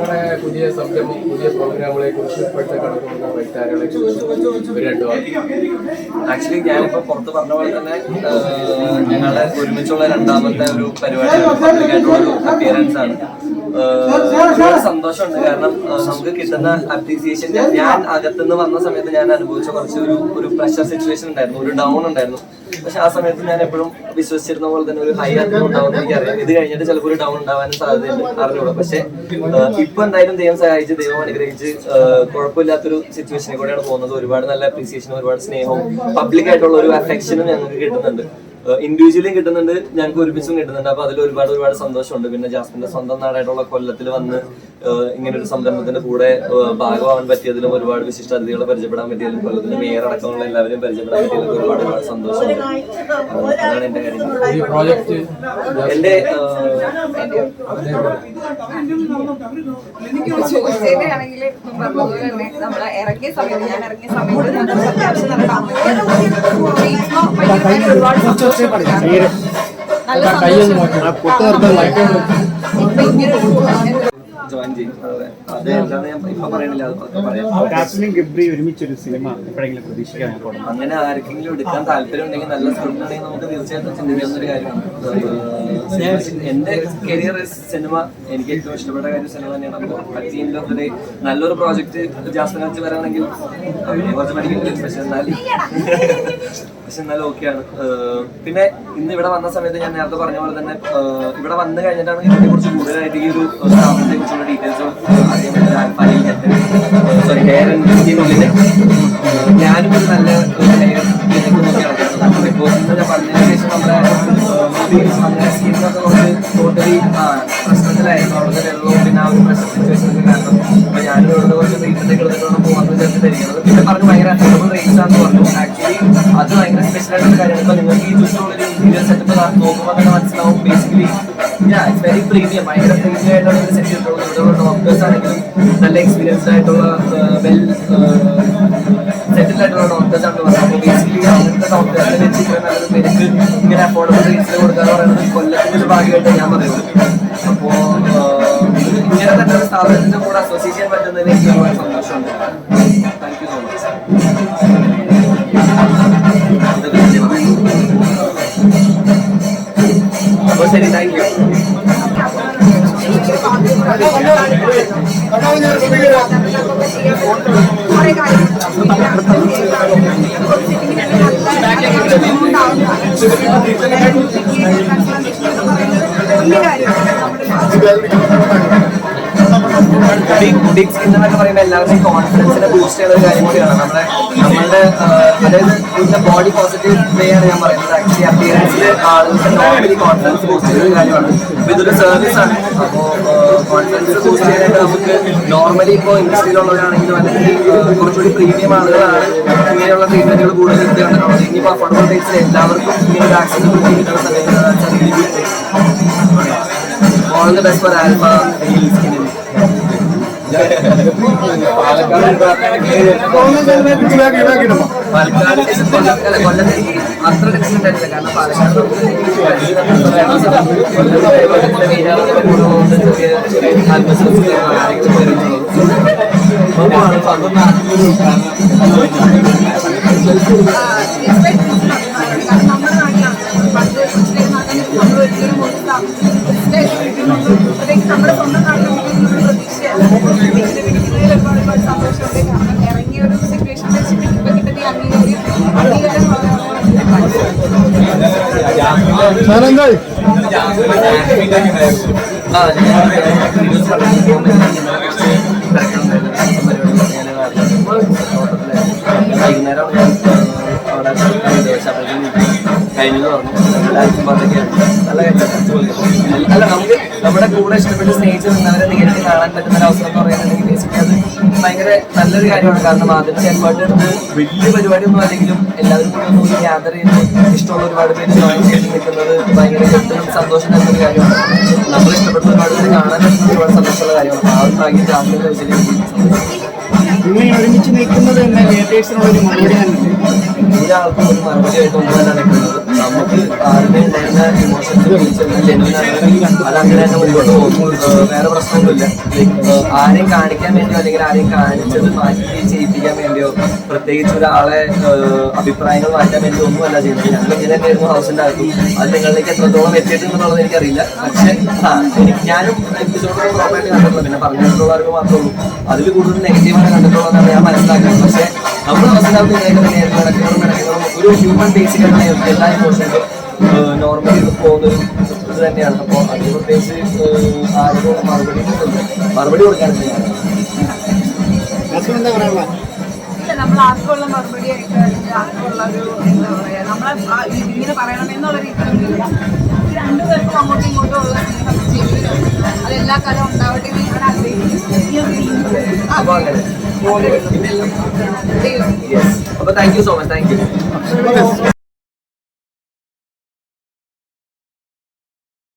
നിങ്ങളുടെ പുതിയ സംരംഭം പുതിയ പ്രോഗ്രാമുകളെ കുറിച്ച് ഇപ്പോഴത്തെ കടക്കുന്ന വൈത്താരകളെ ആക്ച്വലി ഞാനിപ്പോ പുറത്ത് പറഞ്ഞ പോലെ തന്നെ ഞങ്ങളുടെ ഒരുമിച്ചുള്ള രണ്ടാമത്തെ ഒരു പരിപാടി അപ്പിയറൻസ് ആണ്. സന്തോഷമുണ്ട്. കാരണം നമുക്ക് കിട്ടുന്ന അപ്രീസിയേഷൻ ഞാൻ അകത്തുനിന്ന് വന്ന സമയത്ത് ഞാൻ അനുഭവിച്ച കുറച്ച് ഒരു ഒരു പ്രഷർ സിറ്റുവേഷൻ ഉണ്ടായിരുന്നു. ഒരു ഡൗൺ ഉണ്ടായിരുന്നു. പക്ഷെ ആ സമയത്ത് ഞാൻ എപ്പോഴും വിശ്വസിച്ചിരുന്ന പോലെ തന്നെ ഒരു ഹൈ അർത്ഥം ഉണ്ടാവുമെന്ന് എനിക്കറിയാം. ഇത് കഴിഞ്ഞിട്ട് ചിലപ്പോൾ ഒരു ഡൗൺ ഉണ്ടാവാനും സാധ്യതയുണ്ട്. അറിഞ്ഞൂടാ പക്ഷെ ഇപ്പൊ എന്തായാലും ദൈവം സഹായിച്ച് ദൈവം അനുഗ്രഹിച്ച് കുഴപ്പമില്ലാത്തൊരു സിറ്റുവേഷനിൽ കൂടെയാണ് പോകുന്നത്. ഒരുപാട് നല്ല അപ്രീസിയേഷനും ഒരുപാട് സ്നേഹവും പബ്ലിക് ആയിട്ടുള്ള ഒരു അഫെക്ഷനും ഞങ്ങൾക്ക് കിട്ടുന്നുണ്ട്. ഇൻഡിവിജ്വലിയും കിട്ടുന്നുണ്ട് ഞങ്ങൾക്ക് ഒരുമിച്ചും കിട്ടുന്നുണ്ട്. അപ്പൊ അതിൽ ഒരുപാട് ഒരുപാട് സന്തോഷമുണ്ട്. പിന്നെ ജാസ്മിന്റെ സ്വന്തം നാടായിട്ടുള്ള കൊല്ലത്തിൽ വന്ന് ഇങ്ങനെ ഒരു സംരംഭത്തിന്റെ കൂടെ ഭാഗമാവാൻ പറ്റിയതിലും ഒരുപാട് വിശിഷ്ട അതിഥികളെ പരിചയപ്പെടാൻ പറ്റിയതിലും കൊല്ലത്തിന് മേയർ അടക്കമുള്ള എല്ലാവരെയും പരിചയപ്പെടാൻ പറ്റിയതിലും ഒരുപാട് ഒരുപാട് സന്തോഷമുണ്ട്. അതാണ് എന്റെ കാര്യം. എന്റെ നമ്മൾ സമയത്ത് ഞാൻ ഇറങ്ങിയ സമയത്ത് ഒരുപാട് നല്ല കാസ്റ്റിനും ഗബ്രി ഒരുമിച്ചൊരു സിനിമ എപ്പോഴെങ്കിലും പ്രതീക്ഷിക്കാൻ അങ്ങനെ ആർക്കെങ്കിലും എടുക്കാൻ താല്പര്യം ഉണ്ടെങ്കിൽ നല്ല സ്ക്രിപ്റ്റ് ഉണ്ടെങ്കിൽ നമുക്ക് തീർച്ചയായിട്ടും ചിന്തിക്കാവുന്ന ഒരു കാര്യമാണ് എന്റെ കരിയർ സിനിമ എനിക്ക് ഏറ്റവും ഇഷ്ടപ്പെട്ട കാര്യം സിനിമ തന്നെയാണ്. അപ്പോൾ ഒരു നല്ലൊരു പ്രോജക്റ്റ് ജാസ്മിൻ വെച്ച് വരാണെങ്കിൽ കുറച്ച് പഠിക്കുന്നില്ല പക്ഷെ എന്നാലും. പക്ഷെ എന്നാലും ഓക്കെയാണ് പിന്നെ ഇന്ന് ഇവിടെ വന്ന സമയത്ത് ഞാൻ നേരത്തെ പറഞ്ഞ പോലെ തന്നെ ഇവിടെ വന്നു കഴിഞ്ഞിട്ടാണ് ഇതിനെ കുറിച്ച് കൂടുതലായിട്ട് ഈ ഒരു സ്ഥാപനത്തെ കുറിച്ചുള്ള ഡീറ്റെയിൽസ് അറിയാൻ ഞാനും ഒരു നല്ല ഹെയർ ബിക്കോസ് ഞാൻ പറഞ്ഞതിന് ശേഷം നമ്മുടെ ടോട്ടലി പ്രശ്നത്തിലായിരുന്നു. അവിടുത്തെ വെള്ളവും പിന്നെ ആ ഒരു പ്രശ്ന കാരണം. അപ്പൊ ഞാനും ഇവിടെ കുറച്ച് ട്രീറ്റ്മെന്റ് എടുത്തിട്ടാണ് പോകാൻ പോകാന്ന് വിചാരിച്ചിട്ടിരിക്കുന്നത് പിന്നെ പറഞ്ഞു ഭയങ്കര അഫോർഡബിൾ റേറ്റ്സ് ആണെന്ന് പറഞ്ഞു. അത് ഭയങ്കര സ്പെഷ്യൽ ആയിട്ടുള്ള നിങ്ങൾക്ക് ഈ ചുറ്റുമുള്ളൊരു ഇന്റീരിയർ സെറ്റപ്പ് നോക്കുമ്പോൾ തന്നെ മനസ്സിലാവും. ബേസിക്കലി ഇറ്റ്സ് വെരി പ്രീമിയം ഭയങ്കര പ്രീമിയം ആയിട്ടുള്ള ഒരു സെറ്റ് കിട്ടുള്ളൂ ഇവിടെയുള്ള ഡോക്ടേഴ്സ് ആണെങ്കിലും നല്ല എക്സ്പീരിയൻസ്ഡ് ആയിട്ടുള്ള വെൽ സെറ്റിൽ ആയിട്ടുള്ള ഡോക്ടേഴ്സ് ആണ് അപ്പോൾ ബേസിക്കലി അങ്ങനത്തെ ഡോക്ടേഴ്സിനെ വെച്ച് ഇത്ര നല്ലൊരു പേർക്ക് ഇങ്ങനെ അഫോർഡബിൾ റേറ്റ്സിൽ കൊടുക്കാന്ന് പറയുന്നത് കൊല്ലത്തിന്റെ ഒരു ഭാഗമായിട്ട് ഞാൻ പറയുന്നത്. അപ്പോൾ ഇങ്ങനെ തന്നെ ഒരു സ്ഥാപനത്തിന്റെ കൂടെ അസോസിയേറ്റ് ചെയ്യാൻ പറ്റുന്നതിൽ അപ്പോൾ താങ്ക് ബിഗ് എന്നൊക്കെ പറയുമ്പോൾ എല്ലാവരുടെയും കോൺഫിഡൻസിനെ ബൂസ്റ്റ് ചെയ്യുന്ന ഒരു കാര്യം കൂടിയാണ്. അതായത് ഇതിന്റെ ബോഡി പോസിറ്റീവ് വേ ഞാൻ പറയുന്നത്. ആക്ച്വലി അപ്പിയറൻസിൽ നോർമലി കോൺഫിഡൻസ് ബൂസ്റ്റ് ചെയ്യുന്ന കാര്യമാണ്. അപ്പൊ സർവീസ് ആണ്. അപ്പോൾ കോൺഫിഡൻസ് ബൂസ്റ്റ് ചെയ്യാനായിട്ട് നമുക്ക് നോർമലി ഇപ്പോൾ ഇൻഡസ്ട്രിയിലുള്ളവരാണെങ്കിലും അല്ലെങ്കിൽ കുറച്ചുകൂടി പ്രീമിയം ആളുകളാണ് ഇങ്ങനെയുള്ള ട്രീറ്റ്മെന്റുകൾ കൂടുതൽ ഇത് കണ്ടിട്ടുള്ളത് ഇനിയിപ്പോൾ അഫോർഡബിൾ റേറ്റ്സിൽ എല്ലാവർക്കും ഇങ്ങനെ ഒരു ആക്സിഡന്റ് കിട്ടുന്ന സമയത്ത് all the best for alpha Palakkad കൊല്ലത്ത് അത്ര ഡിഫറെന്റ് ആയിട്ടില്ല കാരണം പാലക്കാട് നമ്മുടെ നാട്ടിലാണ് പണ്ട് ഒരു സ്ഥാപനം നമ്മുടെ സ്വന്തം അവിടെ കഴിഞ്ഞു നല്ല. അല്ല നമുക്ക് നമ്മുടെ കൂടെ ഇഷ്ടപ്പെട്ട് സ്നേഹിച്ച് നിന്നവരെ നേരിട്ട് കാണാൻ പറ്റുന്ന ഒരു അവസരം എന്ന് അത് ഭയങ്കര നല്ലൊരു കാര്യമാണ്. കാരണം ആദ്യത്തെ എഫേർട്ട് എടുത്ത് വലിയ പരിപാടിയൊന്നും അല്ലെങ്കിലും എല്ലാവരും കൂടി ഒന്ന് ഗ്യാദർ ചെയ്ത് ഇഷ്ടമുള്ള ഒരുപാട് പേര് ജോയിൻ ചെയ്ത് നിൽക്കുന്നത് ഭയങ്കര എപ്പോഴും സന്തോഷം നൽകുന്ന ഒരു കാര്യമാണ്. നമ്മൾ ഇഷ്ടപ്പെടുന്ന ഒരുപാട് പേര് കാണാൻ ഒരുപാട് സന്തോഷമുള്ള കാര്യമാണ്. ആ ഒരു ഭാഗ്യം രാത്രി നിങ്ങൾ ഒരുമിച്ച് നിൽക്കുന്നത് തന്നെ ഒരു മറുപടി ആയിട്ട് ഒരാൾക്കും ഒരു മറുപടിയായിട്ട് ഒന്നും തന്നെ നിൽക്കുന്നത്. നമുക്ക് ആരുടെയും വരുന്ന ഇമോഷൻസ് ജെന്യൂനാണെങ്കിൽ അത് അങ്ങനെ തന്നെ മുന്നോട്ട് പോകും. വേറെ പ്രശ്നമൊന്നുമില്ല. ആരെയും കാണിക്കാൻ വേണ്ടിയോ അല്ലെങ്കിൽ ആരെയും കാണിച്ചത് മാറ്റി ചെയ്യിപ്പിക്കാൻ വേണ്ടിയോ പ്രത്യേകിച്ച് ഒരാളെ അഭിപ്രായങ്ങൾ മാറ്റാൻ വേണ്ടി ഒന്നുമല്ല ചെയ്യുന്നത്. ഞങ്ങൾ ഇങ്ങനെ തന്നെയായിരുന്നു ഹൗസിന്റെ അകത്തും. അത് നിങ്ങളിലേക്ക് എത്രത്തോളം എത്തിയിട്ടുണ്ടെന്നുള്ളത് എനിക്കറിയില്ല. പക്ഷെ ഞാനും എപ്പിസോഡൊക്കെ പ്രോപ്പറായിട്ട് കണ്ടിട്ടുള്ളൂ പിന്നെ പറഞ്ഞിട്ടുള്ളവർക്ക് മാത്രമേ ഉള്ളൂ. അതിൽ കൂടുതൽ നെഗറ്റീവാണ് കണ്ടിട്ടുള്ളതെന്നാണ് ഞാൻ മനസ്സിലാക്കുന്നത് പക്ഷെ നമ്മൾ നടക്കുന്നതും ഒരു ഹ്യൂമൻ ബേസിക്കാണ് എല്ലാ ഇമോഷനും നോർമലി പോകുന്നൊരു ഇത് തന്നെയാണ്. അപ്പോൾ അതിന് ബേസ് ആരോടും മറുപടി മറുപടി ഇല്ല. നമ്മൾ ആർക്കുള്ള മറുപടി ആയിട്ട് അല്ലെങ്കിൽ ആർക്കുള്ള ഒരു എന്താ പറയാ നമ്മളെ ഇങ്ങനെ പറയണമെന്നുള്ള രീതിയിലൊന്നുമില്ല. രണ്ടുപേർക്കും അങ്ങോട്ടും ഇങ്ങോട്ടും ഉള്ള ജീവിതം. അത് എല്ലാ കാലവും ഉണ്ടാവട്ടെ എന്ന് ഞാൻ ആഗ്രഹിക്കുന്നു. അപ്പോൾ അങ്ങനെ ദൈവം യെസ് അപ്പോൾ thank you so much thank you